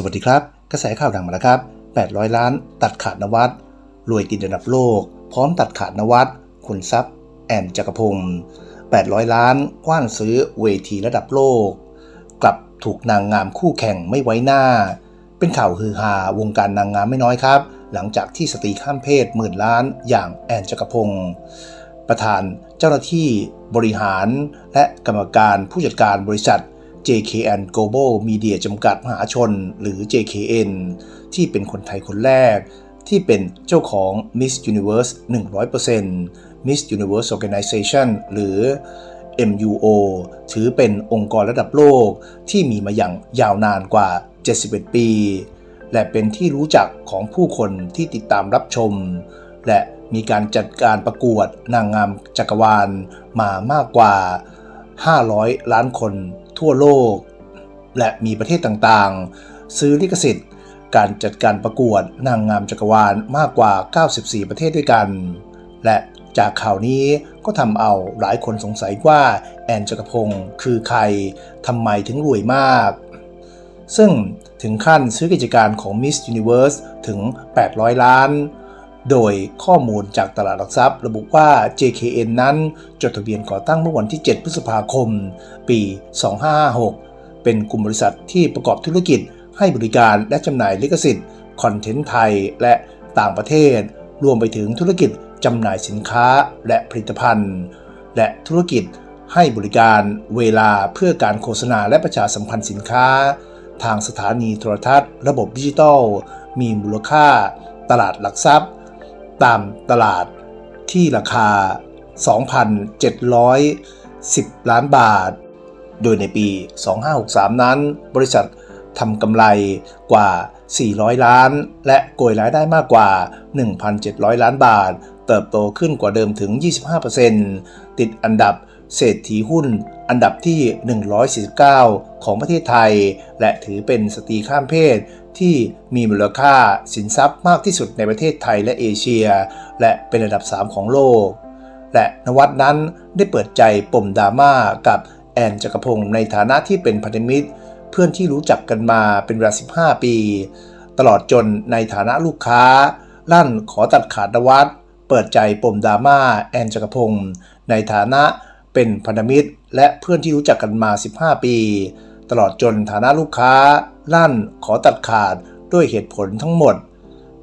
สวัสดีครับ กระแสข่าวดังมาแล้วครับ 800 ล้าน ตัดขาดนวัดรวยติดอันดับโลก พร้อมตัดขาดนวัดขุนทรัพย์ แอนจักรพงศ์800 ล้านกว้านซื้อเวทีระดับโลก กลับถูกนางงามคู่แข่งไม่ไว้หน้า เป็นข่าวฮือฮาวงการนางงามไม่น้อยครับ หลังจากที่สตรีข้ามเพศหมื่นล้านอย่างแอนจักรพงศ์ประธานเจ้าหน้าที่บริหารและกรรมการผู้จัดการบริษัท JKN Global Media จำกัดมหาชน หรือ JKN ที่เป็นคนไทยคนแรก ที่เป็นเจ้าของ Miss Universe 100% Miss Universe Organization หรือ MUO ถือเป็นองค์กรระดับโลกที่มีมาอย่างยาวนานกว่า 71 ปี และเป็นที่รู้จักของผู้คนที่ติดตามรับชม และมีการจัดการประกวดนางงามจักรวาลมามากกว่า 500 ล้านคน ทั่วโลก และมีประเทศต่างๆ ซื้อลิขสิทธิ์ การจัดการประกวดนางงามจักรวาลมากกว่า 94 ประเทศด้วยกัน และจากข่าวนี้ก็ทำเอาหลายคนสงสัยว่าแอนจักรพงศ์คือใครทำไมถึงรวยมาก ซึ่งถึงขั้นซื้อกิจการของ Miss Universe ถึง 800 ล้าน โดยข้อมูลจากตลาดหลักทรัพย์ ระบุว่า JKN นั้นจดทะเบียนก่อตั้งเมื่อวันที่ 7 พฤษภาคม ปี 2556 เป็นกลุ่มบริษัทที่ประกอบธุรกิจ ให้บริการและจำหน่ายลิขสิทธิ์คอนเทนต์ไทยและต่างประเทศ รวมไปถึงธุรกิจจำหน่ายสินค้าและผลิตภัณฑ์ และธุรกิจให้บริการเวลาเพื่อการโฆษณาและประชาสัมพันธ์สินค้า ทางสถานีโทรทัศน์ ระบบดิจิทัล มีมูลค่า ตลาดหลักทรัพย์ ตามตลาดที่ราคา 2,710 ล้านบาท โดยในปี 2563 นั้น บริษัททำกำไรกว่า 400 ล้าน และโกยรายได้มากกว่า 1,700 ล้านบาท เติบโตขึ้นกว่าเดิมถึง 25%ติดอันดับเศรษฐีหุ้นอันดับที่ 149 ของประเทศไทย และถือเป็นสตรีข้ามเพศ ที่มีมูลค่าสินทรัพย์มากที่สุดในประเทศไทยและเอเชีย และเป็นอันดับ 3 ของโลก และนวัดนั้นได้เปิดใจปมดราม่ากับแอนจักรพงศ์ในฐานะที่เป็นพันธมิตร เพื่อนที่รู้จักกันมาเป็นเวลา 15 ปี ตลอดจนในฐานะลูกค้า ลั่นขอตัดขาดนวัดเปิดใจปมดราม่าแอนจักรพงศ์ในฐานะเป็นพันธมิตร และเพื่อนที่รู้จักกันมา 15 ปี ตลอดจนฐานะลูกค้า ลั่นขอตัดขาดด้วยเหตุผลทั้งหมด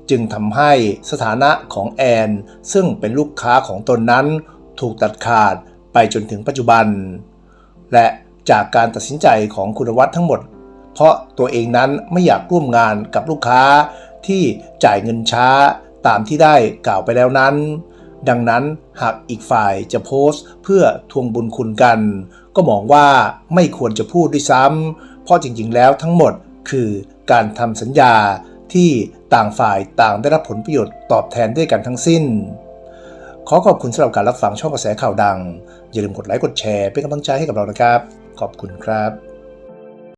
จึงทำให้สถานะของแอน ซึ่งเป็นลูกค้าของตนนั้นถูกตัดขาดไปจนถึงปัจจุบัน และจากการตัดสินใจของคุณวัฒน์ทั้งหมด เพราะตัวเองนั้นไม่อยากร่วมงานกับลูกค้าที่จ่ายเงินช้าตามที่ได้กล่าวไปแล้วนั้น ดังนั้นหากอีกฝ่ายจะโพสต์เพื่อทวงบุญคุณกัน ก็มองว่าไม่ควรจะพูดด้วยซ้ำเพราะจริงๆ แล้วทั้งหมดคือการทำสัญญาที่ต่างฝ่ายต่างได้รับผลประโยชน์ตอบแทนด้วยกันทั้งสิ้น ขอขอบคุณสำหรับการรับฟังช่องกระแสข่าวดัง อย่าลืมกดไลค์กดแชร์เป็นกำลังใจให้กับเรานะครับ ขอบคุณครับ